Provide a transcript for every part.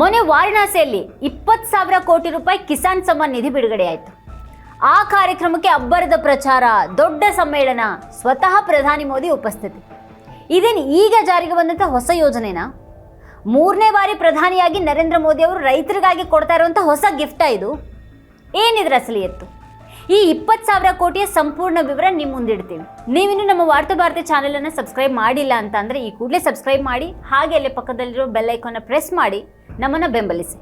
ಮೊನ್ನೆ ವಾರಣಾಸಿಯಲ್ಲಿ ಇಪ್ಪತ್ತು ಸಾವಿರ ಕೋಟಿ ರೂಪಾಯಿ ಕಿಸಾನ್ ಸಮ್ಮಾನ್ ನಿಧಿ ಬಿಡುಗಡೆಯಾಯಿತು ಆ ಕಾರ್ಯಕ್ರಮಕ್ಕೆ ಅಬ್ಬರದ ಪ್ರಚಾರ, ದೊಡ್ಡ ಸಮ್ಮೇಳನ, ಸ್ವತಃ ಪ್ರಧಾನಿ ಮೋದಿ ಉಪಸ್ಥಿತಿ. ಇದೇನು ಈಗ ಜಾರಿಗೆ ಬಂದಂಥ ಹೊಸ ಯೋಜನೆನಾ? ಮೂರನೇ ಬಾರಿ ಪ್ರಧಾನಿಯಾಗಿ ನರೇಂದ್ರ ಮೋದಿ ಅವರು ರೈತರಿಗಾಗಿ ಕೊಡ್ತಾ ಇರುವಂಥ ಹೊಸ ಗಿಫ್ಟಾ ಇದು. ಏನಿದ್ರ ಅಸಲಿ ಎತ್ತು? ಈ ಇಪ್ಪತ್ತು ಸಾವಿರ ಕೋಟಿಯ ಸಂಪೂರ್ಣ ವಿವರ ನಿಮ್ಮ ಮುಂದಿಡ್ತೀವಿ ನೀವಿನ್ನು ನಮ್ಮ ವಾರ್ತಾ ಭಾರತಿ ಚಾನೆಲನ್ನು ಸಬ್ಸ್ಕ್ರೈಬ್ ಮಾಡಿಲ್ಲ ಅಂತ ಅಂದರೆ ಈ ಕೂಡಲೇ ಸಬ್ಸ್ಕ್ರೈಬ್ ಮಾಡಿ, ಹಾಗೆ ಅಲ್ಲೇ ಪಕ್ಕದಲ್ಲಿರೋ ಬೆಲ್ ಪ್ರೆಸ್ ಮಾಡಿ. ನಮ್ಮನ್ನು ಬೆಂಬಲಿಸಿ.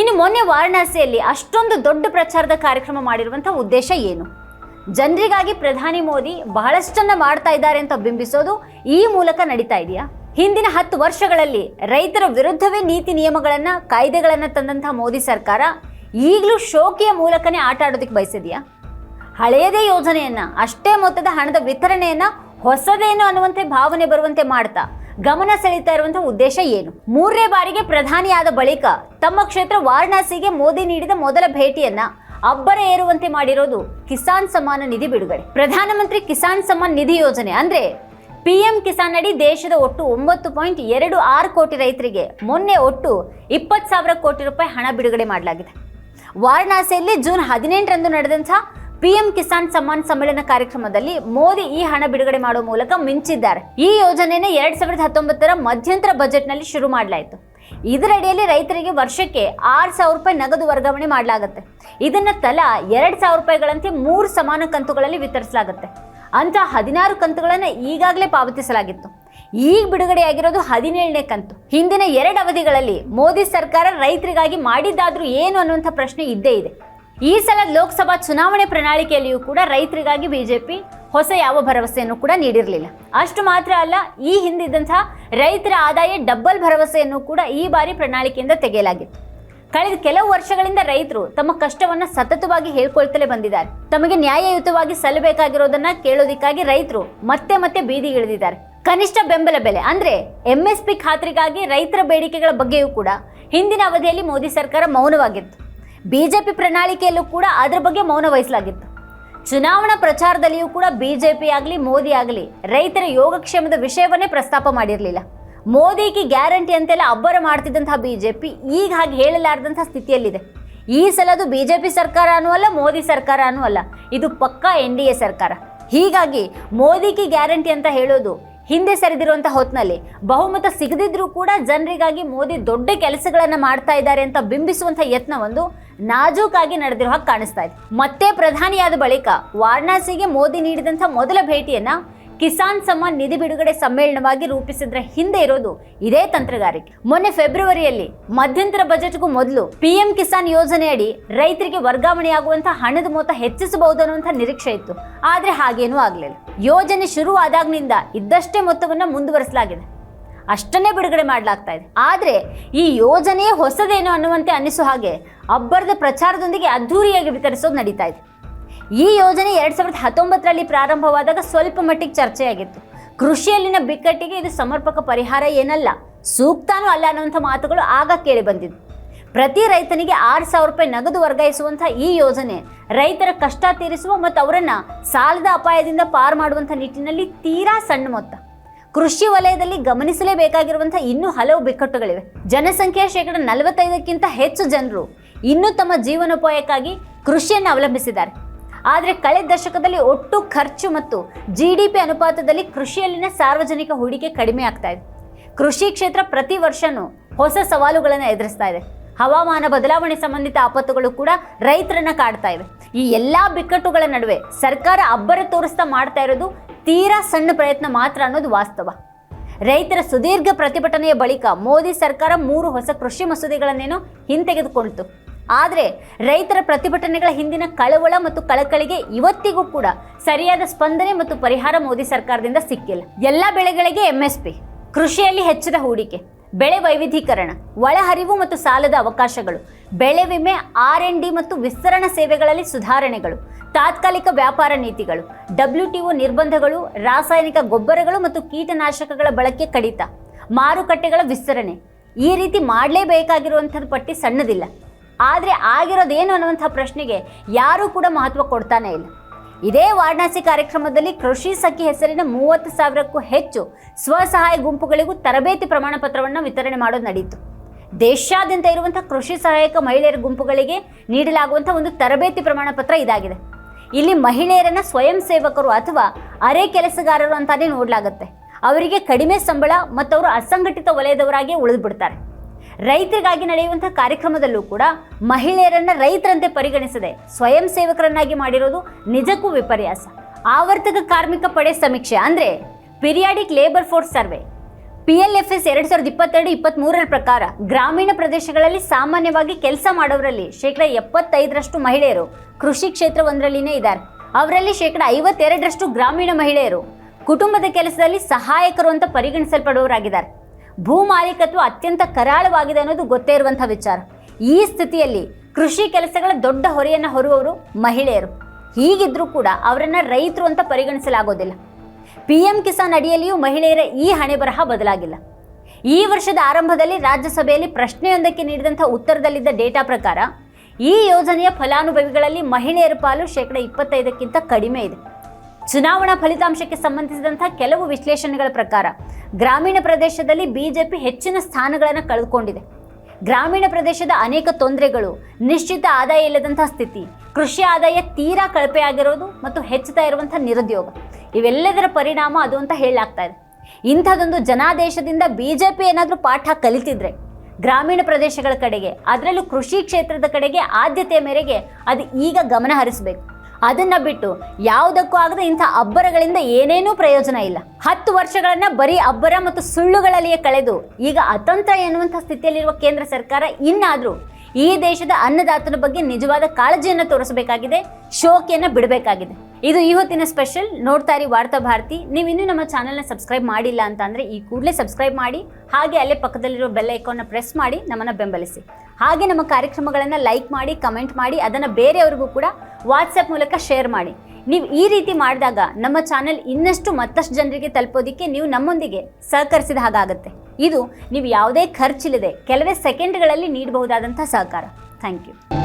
ಇನ್ನು ಮೊನ್ನೆ ವಾರಣಾಸಿಯಲ್ಲಿ ಅಷ್ಟೊಂದು ದೊಡ್ಡ ಪ್ರಚಾರದ ಕಾರ್ಯಕ್ರಮ ಮಾಡಿರುವಂಥ ಉದ್ದೇಶ ಏನು? ಜನರಿಗಾಗಿ ಪ್ರಧಾನಿ ಮೋದಿ ಬಹಳಷ್ಟನ್ನ ಮಾಡ್ತಾ ಇದ್ದಾರೆ ಅಂತ ಬಿಂಬಿಸೋದು ಈ ಮೂಲಕ ನಡೀತಾ ಇದೆಯಾ? ಹಿಂದಿನ ಹತ್ತು ವರ್ಷಗಳಲ್ಲಿ ರೈತರ ವಿರುದ್ಧವೇ ನೀತಿ ನಿಯಮಗಳನ್ನು, ಕಾಯ್ದೆಗಳನ್ನು ತಂದಂತಹ ಮೋದಿ ಸರ್ಕಾರ ಈಗಲೂ ಶೋಕಿಯ ಮೂಲಕನೇ ಆಟ ಆಡೋದಕ್ಕೆ ಬಯಸಿದೆಯಾ? ಹಳೆಯದೇ ಯೋಜನೆಯನ್ನು, ಅಷ್ಟೇ ಮೊತ್ತದ ಹಣದ ವಿತರಣೆಯನ್ನು ಹೊಸದೇನು ಅನ್ನುವಂತೆ ಭಾವನೆ ಬರುವಂತೆ ಮಾಡ್ತಾ ಗಮನ ಸೆಳೀತಾ ಇರುವಂತಹ ಉದ್ದೇಶ ಏನು? ಮೂರನೇ ಬಾರಿಗೆ ಪ್ರಧಾನಿಯಾದ ಬಳಿಕ ತಮ್ಮ ಕ್ಷೇತ್ರ ವಾರಣಾಸಿಗೆ ಮೋದಿ ನೀಡಿದ ಮೊದಲ ಭೇಟಿಯನ್ನ ಅಬ್ಬರ ಏರುವಂತೆ ಮಾಡಿರೋದು ಕಿಸಾನ್ ಸಮ್ಮಾನ ನಿಧಿ ಬಿಡುಗಡೆ. ಪ್ರಧಾನಮಂತ್ರಿ ಕಿಸಾನ್ ಸಮ್ಮಾನ್ ನಿಧಿ ಯೋಜನೆ ಅಂದ್ರೆ ಪಿಎಂ ಕಿಸಾನ್ ಅಡಿ ದೇಶದ ಒಟ್ಟು ಒಂಬತ್ತು ಪಾಯಿಂಟ್ ಎರಡು ಆರು ಕೋಟಿ ರೈತರಿಗೆ ಮೊನ್ನೆ ಒಟ್ಟು ಇಪ್ಪತ್ತು ಸಾವಿರ ಕೋಟಿ ರೂಪಾಯಿ ಹಣ ಬಿಡುಗಡೆ ಮಾಡಲಾಗಿದೆ. ವಾರಣಾಸಿಯಲ್ಲಿ ಜೂನ್ ಹದಿನೆಂಟರಂದು ನಡೆದಂಥ ಪಿಎಂ ಕಿಸಾನ್ ಸಮ್ಮಾನ್ ಸಮ್ಮೇಳನ ಕಾರ್ಯಕ್ರಮದಲ್ಲಿ ಮೋದಿ ಈ ಹಣ ಬಿಡುಗಡೆ ಮಾಡುವ ಮೂಲಕ ಮಿಂಚಿದ್ದಾರೆ. ಈ ಯೋಜನೆಯನ್ನು ಎರಡ್ ಸಾವಿರದ ಹತ್ತೊಂಬತ್ತರ ಮಧ್ಯಂತರ ಬಜೆಟ್ನಲ್ಲಿ ಶುರು ಮಾಡಲಾಯಿತು. ಇದರಡಿಯಲ್ಲಿ ರೈತರಿಗೆ ವರ್ಷಕ್ಕೆ ಆರು ಸಾವಿರ ರೂಪಾಯಿ ನಗದು ವರ್ಗಾವಣೆ ಮಾಡಲಾಗುತ್ತೆ. ಇದನ್ನ ತಲಾ ಎರಡ್ ಸಾವಿರ ರೂಪಾಯಿಗಳಂತೆ ಮೂರು ಸಮಾನ ಕಂತುಗಳಲ್ಲಿ ವಿತರಿಸಲಾಗುತ್ತೆ. ಅಂತ ಹದಿನಾರು ಕಂತುಗಳನ್ನು ಈಗಾಗಲೇ ಪಾವತಿಸಲಾಗಿತ್ತು. ಈಗ ಬಿಡುಗಡೆಯಾಗಿರೋದು ಹದಿನೇಳನೇ ಕಂತು. ಹಿಂದಿನ ಎರಡು ಅವಧಿಗಳಲ್ಲಿ ಮೋದಿ ಸರ್ಕಾರ ರೈತರಿಗಾಗಿ ಮಾಡಿದ್ದಾದ್ರೂ ಏನು ಅನ್ನುವಂಥ ಪ್ರಶ್ನೆ ಇದ್ದೇ ಇದೆ. ಈ ಸಲ ಲೋಕಸಭಾ ಚುನಾವಣೆ ಪ್ರಣಾಳಿಕೆಯಲ್ಲಿಯೂ ಕೂಡ ರೈತರಿಗಾಗಿ ಬಿಜೆಪಿ ಹೊಸ ಯಾವ ಭರವಸೆಯನ್ನು ಕೂಡ ನೀಡಿರಲಿಲ್ಲ. ಅಷ್ಟು ಮಾತ್ರ ಅಲ್ಲ, ಈ ಹಿಂದಿದ್ದಂತಹ ರೈತರ ಆದಾಯ ಡಬ್ಬಲ್ ಭರವಸೆಯನ್ನು ಕೂಡ ಈ ಬಾರಿ ಪ್ರಣಾಳಿಕೆಯಿಂದ ತೆಗೆಯಲಾಗಿತ್ತು. ಕಳೆದ ಕೆಲವು ವರ್ಷಗಳಿಂದ ರೈತರು ತಮ್ಮ ಕಷ್ಟವನ್ನು ಸತತವಾಗಿ ಹೇಳ್ಕೊಳ್ತಲೇ ಬಂದಿದ್ದಾರೆ. ತಮಗೆ ನ್ಯಾಯಯುತವಾಗಿ ಸಲ್ಲಬೇಕಾಗಿರೋದನ್ನ ಕೇಳೋದಿಕ್ಕಾಗಿ ರೈತರು ಮತ್ತೆ ಮತ್ತೆ ಬೀದಿಗಿಳಿದಿದ್ದಾರೆ. ಕನಿಷ್ಠ ಬೆಂಬಲ ಬೆಲೆ, ಅಂದ್ರೆ ಎಂಎಸ್ಪಿ ಖಾತ್ರಿಗಾಗಿ ರೈತರ ಬೇಡಿಕೆಗಳ ಬಗ್ಗೆಯೂ ಕೂಡ ಹಿಂದಿನ ಅವಧಿಯಲ್ಲಿ ಮೋದಿ ಸರ್ಕಾರ ಮೌನವಾಗಿತ್ತು. ಬಿಜೆಪಿ ಪ್ರಣಾಳಿಕೆಯಲ್ಲೂ ಕೂಡ ಅದರ ಬಗ್ಗೆ ಮೌನ ವಹಿಸಲಾಗಿತ್ತು. ಚುನಾವಣಾ ಪ್ರಚಾರದಲ್ಲಿಯೂ ಕೂಡ ಬಿಜೆಪಿ ಆಗಲಿ, ಮೋದಿ ಆಗಲಿ, ರೈತರ ಯೋಗಕ್ಷೇಮದ ವಿಷಯವನ್ನೇ ಪ್ರಸ್ತಾಪ ಮಾಡಿರಲಿಲ್ಲ. ಮೋದಿಗೆ ಗ್ಯಾರಂಟಿ ಅಂತೆಲ್ಲ ಅಬ್ಬರ ಮಾಡ್ತಿದ್ದಂತಹ ಬಿಜೆಪಿ ಈಗ ಹಾಗೆ ಹೇಳಲಾರದಂತಹ ಸ್ಥಿತಿಯಲ್ಲಿದೆ. ಈ ಸಲದು ಬಿಜೆಪಿ ಸರ್ಕಾರನೂ ಅಲ್ಲ, ಮೋದಿ ಸರ್ಕಾರನೂ ಅಲ್ಲ. ಇದು ಪಕ್ಕಾ ಎನ್ ಡಿ ಎ ಸರ್ಕಾರ. ಹೀಗಾಗಿ ಮೋದಿಗೆ ಗ್ಯಾರಂಟಿ ಅಂತ ಹೇಳೋದು ಹಿಂದೆ ಸರಿದಿರುವಂಥ ಹೊತ್ತಿನಲ್ಲಿ ಬಹುಮತ ಸಿಗದಿದ್ರೂ ಕೂಡ ಜನರಿಗಾಗಿ ಮೋದಿ ದೊಡ್ಡ ಕೆಲಸಗಳನ್ನು ಮಾಡ್ತಾ ಇದ್ದಾರೆ ಅಂತ ಬಿಂಬಿಸುವಂಥ ಯತ್ನ ಒಂದು ನಾಜೂಕಾಗಿ ನಡೆದಿರುವ ಹಾಗೆ ಕಾಣಿಸ್ತಾ ಇದೆ. ಮತ್ತೆ ಪ್ರಧಾನಿಯಾದ ಬಳಿಕ ವಾರಣಾಸಿಗೆ ಮೋದಿ ನೀಡಿದಂಥ ಮೊದಲ ಭೇಟಿಯನ್ನ ಕಿಸಾನ್ ಸಮ್ಮಾನ್ ನಿಧಿ ಬಿಡುಗಡೆ ಸಮ್ಮೇಳನವಾಗಿ ರೂಪಿಸಿದ್ರ ಹಿಂದೆ ಇರೋದು ಇದೇ ತಂತ್ರಗಾರಿಕೆ. ಮೊನ್ನೆ ಫೆಬ್ರವರಿಯಲ್ಲಿ ಮಧ್ಯಂತರ ಬಜೆಟ್ಗೂ ಮೊದಲು ಪಿಎಂ ಕಿಸಾನ್ ಯೋಜನೆಯಡಿ ರೈತರಿಗೆ ವರ್ಗಾವಣೆಯಾಗುವಂತಹ ಹಣದ ಮೊತ್ತ ಹೆಚ್ಚಿಸಬಹುದು ಅನ್ನುವಂಥ ನಿರೀಕ್ಷೆ ಇತ್ತು. ಆದರೆ ಹಾಗೇನೂ ಆಗಲಿಲ್ಲ. ಯೋಜನೆ ಶುರುವಾದಾಗ್ನಿಂದ ಇದ್ದಷ್ಟೇ ಮೊತ್ತವನ್ನ ಮುಂದುವರಿಸಲಾಗಿದೆ. ಅಷ್ಟನ್ನೇ ಬಿಡುಗಡೆ ಮಾಡಲಾಗ್ತಾ ಇದೆ. ಆದರೆ ಈ ಯೋಜನೆ ಹೊಸದೇನೋ ಅನ್ನುವಂತೆ ಅನ್ನಿಸೋ ಹಾಗೆ ಅಬ್ಬರದ ಪ್ರಚಾರದೊಂದಿಗೆ ಅದ್ಧೂರಿಯಾಗಿ ವಿತರಿಸೋದು ನಡೀತಾ ಇದೆ. ಈ ಯೋಜನೆ ಎರಡು ಸಾವಿರದ ಹತ್ತೊಂಬತ್ತರಲ್ಲಿ ಪ್ರಾರಂಭವಾದಾಗ ಸ್ವಲ್ಪ ಮಟ್ಟಿಗೆ ಚರ್ಚೆಯಾಗಿತ್ತು. ಕೃಷಿಯಲ್ಲಿನ ಬಿಕ್ಕಟ್ಟಿಗೆ ಇದು ಸಮರ್ಪಕ ಪರಿಹಾರ ಏನಲ್ಲ, ಸೂಕ್ತನೂ ಅಲ್ಲ ಅನ್ನುವಂಥ ಮಾತುಗಳು ಆಗ ಕೇಳಿ ಬಂದಿದ್ದು. ಪ್ರತಿ ರೈತನಿಗೆ ಆರು ಸಾವಿರ ರೂಪಾಯಿ ನಗದು ವರ್ಗಾಯಿಸುವಂಥ ಈ ಯೋಜನೆ ರೈತರ ಕಷ್ಟ ತೀರಿಸುವ ಮತ್ತು ಅವರನ್ನು ಸಾಲದ ಅಪಾಯದಿಂದ ಪಾರು ಮಾಡುವಂಥ ನಿಟ್ಟಿನಲ್ಲಿ ತೀರಾ ಸಣ್ಣ ಮೊತ್ತ. ಕೃಷಿ ವಲಯದಲ್ಲಿ ಗಮನಿಸಲೇಬೇಕಾಗಿರುವಂತಹ ಇನ್ನೂ ಹಲವು ಬಿಕ್ಕಟ್ಟುಗಳಿವೆ. ಜನಸಂಖ್ಯೆಯ ಶೇಕಡ ನಲವತ್ತೈದಕ್ಕಿಂತ ಹೆಚ್ಚು ಜನರು ಇನ್ನೂ ತಮ್ಮ ಜೀವನೋಪಾಯಕ್ಕಾಗಿ ಕೃಷಿಯನ್ನು ಅವಲಂಬಿಸಿದ್ದಾರೆ. ಆದರೆ ಕಳೆದ ದಶಕದಲ್ಲಿ ಒಟ್ಟು ಖರ್ಚು ಮತ್ತು ಜಿ ಡಿ ಪಿ ಅನುಪಾತದಲ್ಲಿ ಕೃಷಿಯಲ್ಲಿನ ಸಾರ್ವಜನಿಕ ಹೂಡಿಕೆ ಕಡಿಮೆ ಆಗ್ತಾ ಇದೆ. ಕೃಷಿ ಕ್ಷೇತ್ರ ಪ್ರತಿ ವರ್ಷನೂ ಹೊಸ ಸವಾಲುಗಳನ್ನು ಎದುರಿಸ್ತಾ ಇದೆ. ಹವಾಮಾನ ಬದಲಾವಣೆ ಸಂಬಂಧಿತ ಆಪತ್ತುಗಳು ಕೂಡ ರೈತರನ್ನ ಕಾಡ್ತಾ ಇವೆ. ಈ ಎಲ್ಲ ಬಿಕ್ಕಟ್ಟುಗಳ ನಡುವೆ ಸರ್ಕಾರ ಅಬ್ಬರ ತೋರಿಸ್ತಾ ಮಾಡ್ತಾ ಇರೋದು ತೀರಾ ಸಣ್ಣ ಪ್ರಯತ್ನ ಮಾತ್ರ ಅನ್ನೋದು ವಾಸ್ತವ. ರೈತರ ಸುದೀರ್ಘ ಪ್ರತಿಭಟನೆಯ ಬಳಿಕ ಮೋದಿ ಸರ್ಕಾರ ಮೂರು ಹೊಸ ಕೃಷಿ ಮಸೂದೆಗಳನ್ನೇನೋ ಹಿಂತೆಗೆದುಕೊಳ್ತು. ಆದರೆ ರೈತರ ಪ್ರತಿಭಟನೆಗಳ ಹಿಂದಿನ ಕಳವಳ ಮತ್ತು ಕಳಕಳಿಗೆ ಇವತ್ತಿಗೂ ಕೂಡ ಸರಿಯಾದ ಸ್ಪಂದನೆ ಮತ್ತು ಪರಿಹಾರ ಮೋದಿ ಸರ್ಕಾರದಿಂದ ಸಿಕ್ಕಿಲ್ಲ. ಎಲ್ಲ ಬೆಳೆಗಳಿಗೆ ಎಂಎಸ್ಪಿ ಕೃಷಿಯಲ್ಲಿ ಹೆಚ್ಚಿದ ಹೂಡಿಕೆ. ಬೆಳೆ ವೈವಿಧ್ಯೀಕರಣ, ಒಳಹರಿವು ಮತ್ತು ಸಾಲದ ಅವಕಾಶಗಳು, ಬೆಳೆ ವಿಮೆ, ಆರ್ ಎನ್ ಡಿ ಮತ್ತು ವಿಸ್ತರಣಾ ಸೇವೆಗಳಲ್ಲಿ ಸುಧಾರಣೆಗಳು, ತಾತ್ಕಾಲಿಕ ವ್ಯಾಪಾರ ನೀತಿಗಳು ಡಬ್ಲ್ಯೂಟಿಒ ನಿರ್ಬಂಧಗಳು, ರಾಸಾಯನಿಕ ಗೊಬ್ಬರಗಳು ಮತ್ತು ಕೀಟನಾಶಕಗಳ ಬಳಕೆ ಕಡಿತ, ಮಾರುಕಟ್ಟೆಗಳ ವಿಸ್ತರಣೆ. ಈ ರೀತಿ ಮಾಡಲೇಬೇಕಾಗಿರುವಂಥದ್ದು ಪಟ್ಟಿ ಸಣ್ಣದಿಲ್ಲ. ಆದರೆ ಆಗಿರೋದೇನು ಅನ್ನುವಂಥ ಪ್ರಶ್ನೆಗೆ ಯಾರೂ ಕೂಡ ಮಹತ್ವ ಕೊಡ್ತಾನೇ ಇಲ್ಲ. ಇದೇ ವಾರಣಾಸಿ ಕಾರ್ಯಕ್ರಮದಲ್ಲಿ ಕೃಷಿ ಸಖಿ ಹೆಸರಿನ ಮೂವತ್ತು ಸಾವಿರಕ್ಕೂ ಹೆಚ್ಚು ಸ್ವಸಹಾಯ ಗುಂಪುಗಳಿಗೂ ತರಬೇತಿ ಪ್ರಮಾಣ ಪತ್ರವನ್ನು ವಿತರಣೆ ಮಾಡೋದು ನಡೆಯಿತು ದೇಶಾದ್ಯಂತ ಇರುವಂಥ ಕೃಷಿ ಸಹಾಯಕ ಮಹಿಳೆಯರ ಗುಂಪುಗಳಿಗೆ ನೀಡಲಾಗುವಂಥ ಒಂದು ತರಬೇತಿ ಪ್ರಮಾಣ ಪತ್ರ ಇದಾಗಿದೆ. ಇಲ್ಲಿ ಮಹಿಳೆಯರನ್ನ ಸ್ವಯಂ ಸೇವಕರು ಅಥವಾ ಅರೆ ಕೆಲಸಗಾರರು ಅಂತಾನೆ ನೋಡಲಾಗುತ್ತೆ. ಅವರಿಗೆ ಕಡಿಮೆ ಸಂಬಳ ಮತ್ತು ಅವರು ಅಸಂಘಟಿತ ವಲಯದವರಾಗಿ ಉಳಿದು ಬಿಡ್ತಾರೆ ರೈತರಿಗಾಗಿ ನಡೆಯುವಂಥ ಕಾರ್ಯಕ್ರಮದಲ್ಲೂ ಕೂಡ ಮಹಿಳೆಯರನ್ನ ರೈತರಂತೆ ಪರಿಗಣಿಸದೆ ಸ್ವಯಂ ಸೇವಕರನ್ನಾಗಿ ಮಾಡಿರೋದು ನಿಜಕ್ಕೂ ವಿಪರ್ಯಾಸ. ಆವರ್ತಕ ಕಾರ್ಮಿಕ ಪಡೆ ಸಮೀಕ್ಷೆ ಅಂದ್ರೆ periodic labour force survey. P L F S ಎರಡು ಸಾವಿರದ ಇಪ್ಪತ್ತೆರಡು ಇಪ್ಪತ್ತ್ಮೂರರ ಪ್ರಕಾರ ಗ್ರಾಮೀಣ ಪ್ರದೇಶಗಳಲ್ಲಿ ಸಾಮಾನ್ಯವಾಗಿ ಕೆಲಸ ಮಾಡೋರಲ್ಲಿ ಶೇಕಡ ಎಪ್ಪತ್ತೈದರಷ್ಟು ಮಹಿಳೆಯರು ಕೃಷಿ ಕ್ಷೇತ್ರ ಒಂದರಲ್ಲಿನೇ ಇದ್ದಾರೆ. ಅವರಲ್ಲಿ ಶೇಕಡ ಐವತ್ತೆರಡರಷ್ಟು ಗ್ರಾಮೀಣ ಮಹಿಳೆಯರು. ಕುಟುಂಬದ ಕೆಲಸದಲ್ಲಿ ಸಹಾಯಕರು ಅಂತ ಪರಿಗಣಿಸಲ್ಪಡುವವರಾಗಿದ್ದಾರೆ ಭೂ ಮಾಲೀಕತ್ವ ಅತ್ಯಂತ ಕರಾಳವಾಗಿದೆ ಅನ್ನೋದು ಗೊತ್ತೇ ಇರುವಂಥ ವಿಚಾರ. ಈ ಸ್ಥಿತಿಯಲ್ಲಿ ಕೃಷಿ ಕೆಲಸಗಳ ದೊಡ್ಡ ಹೊರೆಯನ್ನು ಹೊರುವವರು ಮಹಿಳೆಯರು. ಹೀಗಿದ್ರೂ ಕೂಡ ಅವರನ್ನು ರೈತರು ಅಂತ ಪರಿಗಣಿಸಲಾಗೋದಿಲ್ಲ. ಪಿ ಎಂ ಕಿಸಾನ್ ಅಡಿಯಲ್ಲಿಯೂ ಮಹಿಳೆಯರ ಈ ಹಣೆ ಬರಹ ಬದಲಾಗಿಲ್ಲ. ಈ ವರ್ಷದ ಆರಂಭದಲ್ಲಿ ರಾಜ್ಯಸಭೆಯಲ್ಲಿ ಪ್ರಶ್ನೆಯೊಂದಕ್ಕೆ ನೀಡಿದಂಥ ಉತ್ತರದಲ್ಲಿದ್ದ ಡೇಟಾ ಪ್ರಕಾರ ಈ ಯೋಜನೆಯ ಫಲಾನುಭವಿಗಳಲ್ಲಿ ಮಹಿಳೆಯರ ಪಾಲು ಶೇಕಡ ಇಪ್ಪತ್ತೈದಕ್ಕಿಂತ ಕಡಿಮೆ ಇದೆ. ಚುನಾವಣಾ ಫಲಿತಾಂಶಕ್ಕೆ ಸಂಬಂಧಿಸಿದಂಥ ಕೆಲವು ವಿಶ್ಲೇಷಣೆಗಳ ಪ್ರಕಾರ ಗ್ರಾಮೀಣ ಪ್ರದೇಶದಲ್ಲಿ ಬಿಜೆಪಿ ಹೆಚ್ಚಿನ ಸ್ಥಾನಗಳನ್ನು ಕಳೆದುಕೊಂಡಿದೆ. ಗ್ರಾಮೀಣ ಪ್ರದೇಶದ ಅನೇಕ ತೊಂದರೆಗಳು, ನಿಶ್ಚಿತ ಆದಾಯ ಇಲ್ಲದಂತಹ ಸ್ಥಿತಿ, ಕೃಷಿ ಆದಾಯ ತೀರಾ ಕಳಪೆಯಾಗಿರೋದು ಮತ್ತು ಹೆಚ್ಚುತ್ತಾ ಇರುವಂಥ ನಿರುದ್ಯೋಗ. ಇವೆಲ್ಲದರ ಪರಿಣಾಮ ಅದು ಅಂತ ಹೇಳಲಾಗ್ತಾ ಇದೆ. ಇಂಥದೊಂದು ಜನಾದೇಶದಿಂದ ಬಿಜೆಪಿ ಏನಾದರೂ ಪಾಠ ಕಲಿತಿದ್ರೆ ಗ್ರಾಮೀಣ ಪ್ರದೇಶಗಳ ಕಡೆಗೆ, ಅದರಲ್ಲೂ ಕೃಷಿ ಕ್ಷೇತ್ರದ ಕಡೆಗೆ ಆದ್ಯತೆಯ ಮೇರೆಗೆ ಅದು ಈಗ ಗಮನ ಹರಿಸಬೇಕು. ಅದನ್ನ ಬಿಟ್ಟು ಯಾವುದಕ್ಕೂ ಆಗದೆ ಇಂಥ ಅಬ್ಬರಗಳಿಂದ ಏನೇನೂ ಪ್ರಯೋಜನ ಇಲ್ಲ. ಹತ್ತು ವರ್ಷಗಳನ್ನು ಬರೀ ಅಬ್ಬರ ಮತ್ತು ಸುಳ್ಳುಗಳಲ್ಲಿಯೇ ಕಳೆದು ಈಗ ಅತಂತ್ರ ಎನ್ನುವಂಥ ಸ್ಥಿತಿಯಲ್ಲಿರುವ ಕೇಂದ್ರ ಸರ್ಕಾರ ಇನ್ನಾದರೂ ಈ ದೇಶದ ಅನ್ನದಾತನ ಬಗ್ಗೆ ನಿಜವಾದ ಕಾಳಜಿಯನ್ನು ತೋರಿಸಬೇಕಾಗಿದೆ, ಶೋಕಿಯನ್ನು ಬಿಡಬೇಕಾಗಿದೆ. ಇದು ಈ ಹೊತ್ತಿನ ಸ್ಪೆಷಲ್ ನೋಡ್ತಾ ಇರಿ ವಾರ್ತಾ ಭಾರತಿ. ನೀವು ಇನ್ನೂ ನಮ್ಮ ಚಾನಲ್ನ ಸಬ್ಸ್ಕ್ರೈಬ್ ಮಾಡಿಲ್ಲ ಅಂತ ಅಂದರೆ ಈ ಕೂಡಲೇ ಸಬ್ಸ್ಕ್ರೈಬ್ ಮಾಡಿ, ಹಾಗೆ ಅಲ್ಲೇ ಪಕ್ಕದಲ್ಲಿರೋ ಬೆಲ್ ಐಕಾನ್ನ ಪ್ರೆಸ್ ಮಾಡಿ ನಮ್ಮನ್ನು ಬೆಂಬಲಿಸಿ. ಹಾಗೆ ನಮ್ಮ ಕಾರ್ಯಕ್ರಮಗಳನ್ನು ಲೈಕ್ ಮಾಡಿ ಕಮೆಂಟ್ ಮಾಡಿ, ಅದನ್ನು ಬೇರೆಯವ್ರಿಗೂ ಕೂಡ ವಾಟ್ಸಪ್ ಮೂಲಕ ಶೇರ್ ಮಾಡಿ. ನೀವು ಈ ರೀತಿ ಮಾಡಿದಾಗ ನಮ್ಮ ಚಾನೆಲ್ ಇನ್ನಷ್ಟು ಮತ್ತಷ್ಟು ಜನರಿಗೆ ತಲುಪೋದಕ್ಕೆ ನೀವು ನಮ್ಮೊಂದಿಗೆ ಸಹಕರಿಸಿದ ಹಾಗಾಗುತ್ತೆ ಇದು ನೀವು ಯಾವುದೇ ಖರ್ಚಿಲ್ಲದೆ ಕೆಲವೇ ಸೆಕೆಂಡ್ಗಳಲ್ಲಿ ನೀಡಬಹುದಾದಂಥ ಸಹಕಾರ. Thank you